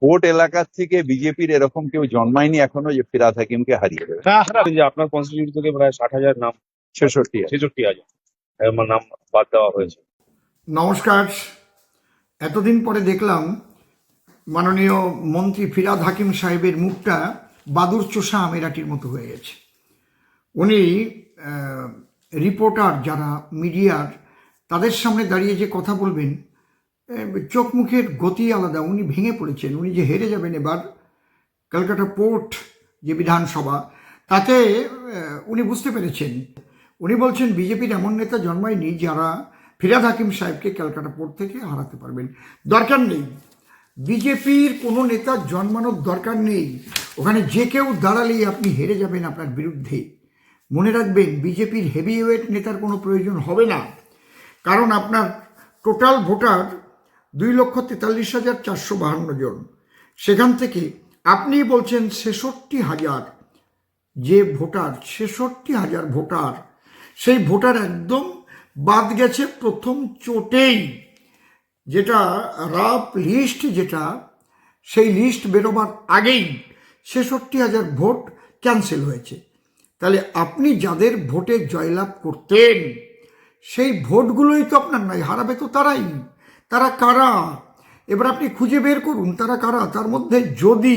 Court এলাকার থেকে বিজেপির এরকম কেউ জন্মায়নি এখনও যে ফিরাদ হাকিমকে হারিয়ে দেবে। হ্যাঁ হ্যাঁ যে আপনার কনস্টিটিউট থেকে প্রায় ষাট হাজার নাম ছেষট্টি ছেষট্টি হাজার। আমার নাম বাদ দেওয়া হয়েছে। নমস্কার। এতদিন পরে দেখলাম মাননীয় মন্ত্রী ফিরাদ হাকিম সাহেবের মুখটা বাদুর চোষা আমেরাটির মতো হয়ে গেছে। উনি আহ, রিপোর্টার যারা মিডিয়ার তাদের সামনে দাঁড়িয়ে যে কথা বলবেন চোখ মুখের গতি আলাদা, উনি ভেঙে পড়েছেন, উনি যে হেরে যাবেন এবার কলকাতা পোর্ট যে বিধানসভা, তাতে উনি বুঝতে পেরেছেন। উনি বলছেন, বিজেপির এমন নেতা জন্মায়নি যারা ফিরাদ হাকিম সাহেবকে ক্যালকাটা পোর্ট থেকে হারাতে পারবেন। দরকার নেই। বিজেপির কোনো নেতা জন্মানোর দরকার নেই। ওখানে যে কেউ দাঁড়ালেই আপনি হেরে যাবেন আপনার বিরুদ্ধে। মনে রাখবেন, বিজেপির হেভিওয়েট নেতার কোনো প্রয়োজন হবে না। কারণ আপনার টোটাল ভোটার দুই লক্ষ তেতাল্লিশ হাজার চারশো বাহান্ন জন। সেখান থেকে আপনি বলছেন ছেষট্টি হাজার যে ভোটার, ছেষট্টি হাজার ভোটার, সেই ভোটার একদম বাদ গেছে প্রথম চোটেই। যেটা রাফ লিস্ট যেটা, সেই লিস্ট বেরোবার আগেই ছেষট্টি হাজার ভোট ক্যান্সেল হয়েছে। তাহলে আপনি যাদের ভোটে জয়লাভ করতেন, সেই ভোটগুলোই তো আপনার নাই হারাবে তো তারাই। তারা কারা? এবার আপনি খুঁজে বের করুন, তারা কারা? তার মধ্যে যদি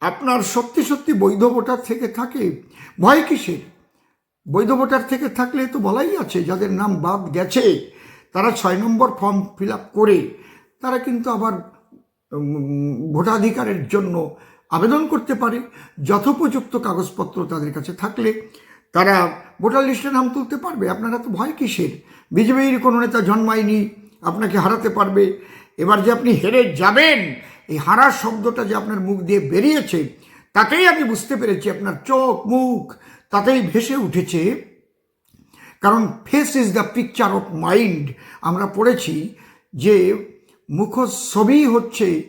আপনার সত্যি সত্যি বৈধ ভোটার থেকে থাকে, ভয় কিসের? বৈধ ভোটার থেকে থাকলে তো বলাই আছে, যাদের নাম বাদ গেছে, তারা ছয় নম্বর ফর্ম ফিল করে, তারা কিন্তু আবার ভোটাধিকারের জন্য আবেদন করতে পারে। যথোপযুক্ত কাগজপত্র তাদের কাছে থাকলে তারা ভোটার লিস্টে নাম তুলতে পারবে। আপনারা তো ভয় কিসের? বিজেপির কোনো নেতা জন্মায়নি আপনাকে হারাতে পারবে। এবার যে আপনি হেরে যাবেন, এই হারার শব্দটা যে আপনার মুখ দিয়ে বেরিয়েছে, তাতেই আমি বুঝতে পেরেছি আপনার চোখ, মুখ, তাতেই ভেসে উঠেছে। কারণ face is the picture of mind আমরা পড়েছি যে মুখছবি হচ্ছে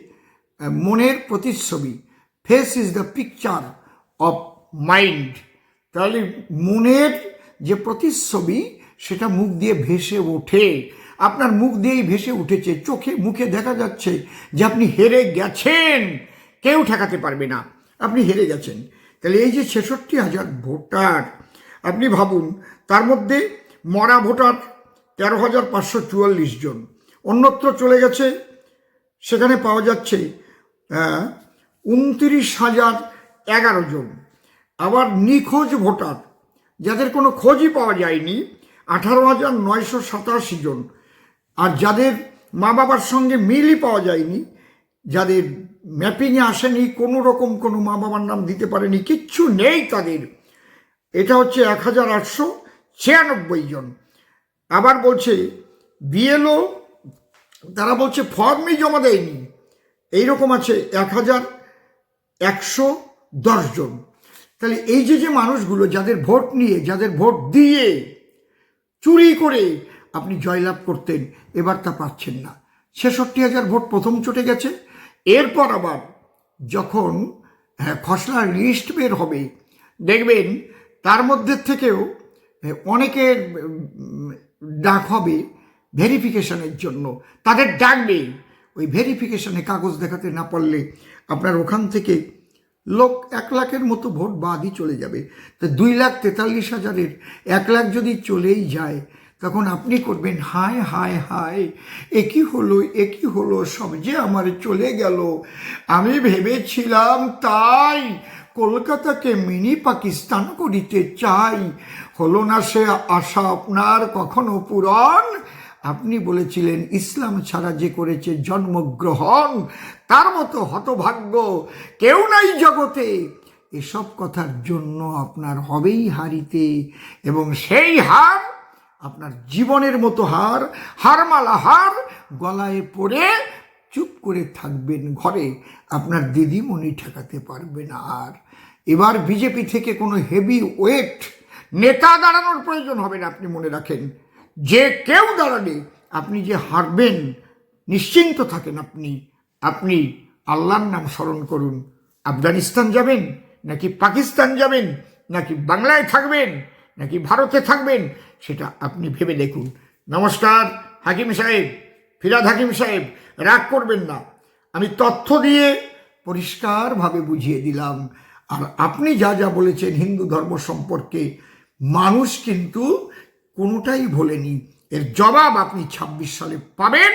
মনের প্রতিচ্ছবি। Face is the picture of mind তাহলে মনের যে প্রতিচ্ছবি, সেটা মুখ দিয়ে ভেসে ওঠে। আপনার মুখ দিয়েই ভেসে উঠেছে, চোখে মুখে দেখা যাচ্ছে যে আপনি হেরে গেছেন। কেউ ঠেকাতে পারবে না। আপনি হেরে গেছেন। তাহলে এই যে ছেষট্টি হাজার ভোটার, আপনি ভাবুন, তার মধ্যে মরা ভোটার তেরো হাজার পাঁচশো চুয়াল্লিশ জন। অন্যত্র চলে গেছে, সেখানে পাওয়া যাচ্ছে উনত্রিশ হাজার এগারো জন। আবার নিখোঁজ ভোটার, যাদের কোনো খোঁজই পাওয়া যায়নি, আঠারো হাজার নয়শো সাতাশি জন। আর যাদের মা বাবার সঙ্গে মিলই পাওয়া যায়নি, যাদের ম্যাপিংয়ে আসেনি, কোনো রকম কোনো মা বাবার নাম দিতে পারেনি, কিচ্ছু নেই তাদের। এটা হচ্ছে এক হাজার আটশো ছিয়ানব্বই জন। আবার বলছে, বিএলও, তারা বলছে ফর্মই জমা দেয়নি। এইরকম আছে এক হাজার একশো দশ জন। তাহলে এই যে যে মানুষগুলো, যাদের ভোট নিয়ে, যাদের ভোট দিয়ে চুরি করে আপনি জয়লাভ করতেন এবার তা পাচ্ছেন না। ছেষট্টি হাজার ভোট প্রথম চটে গেছে। এরপর আবার যখন হ্যাঁ, খসড়া লিস্ট বের হবে দেখবেন তার মধ্যে থেকেও হ্যাঁ, অনেকের ডাক হবে ভেরিফিকেশনের জন্য। তাদের ডাকবে ওই ভেরিফিকেশনে কাগজ দেখাতে না পারলে আপনার ওখান থেকে লোক এক লাখের মতো ভোট বাদই চলে যাবে। তো দুই লাখ তেতাল্লিশ হাজারের এক লাখ যদি চলেই যায় তখন আপনি করবেন, হায় হায় হায় একই হলো একই হলো, সব যে আমার চলে গেল। আমি ভেবেছিলাম তাই কলকাতাকে মিনি পাকিস্তান করিতে চাই। হলো না সে আশা আপনার কখনো পূরণ? আপনি বলেছিলেন, ইসলাম ছাড়া যে করেছে জন্মগ্রহণ, তার মতো হতভাগ্য কেউ নাই জগতে। এসব কথার জন্য আপনার হবেই হারিতে, এবং সেই হার আপনার জীবনের মতো হার হারমালা হার, গলায় পড়ে চুপ করে থাকবেন ঘরে। আপনার দিদিমণি ঠেকাতে পারবে না আর। এবার বিজেপি থেকে কোনো হেভি ওয়েট নেতা দাঁড়ানোর প্রয়োজন হবে না আপনি মনে রাখেন। যে কেউ দাঁড়ালে আপনি যে হারবেন, নিশ্চিন্ত থাকেন আপনি। আপনি আল্লাহর নাম স্মরণ করুন। আফগানিস্তান যাবেন, নাকি পাকিস্তান যাবেন, নাকি বাংলায় থাকবেন, নাকি ভারতে থাকবেন সেটা আপনি ভেবে দেখুন। নমস্কার, হাকিম সাহেব, ফিরাদ হাকিম সাহেব, রাগ করবেন না। আমি তথ্য দিয়ে পরিষ্কারভাবে বুঝিয়ে দিলাম। আর আপনি যা যা বলেছেন হিন্দু ধর্ম সম্পর্কে, মানুষ কিন্তু কোনোটাই ভোলেনি। এর জবাব আপনি ছাব্বিশ সালে পাবেন।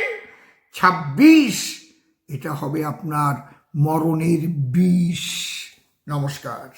ছাব্বিশ, এটা হবে আপনার মরণের বিষ। নমস্কার।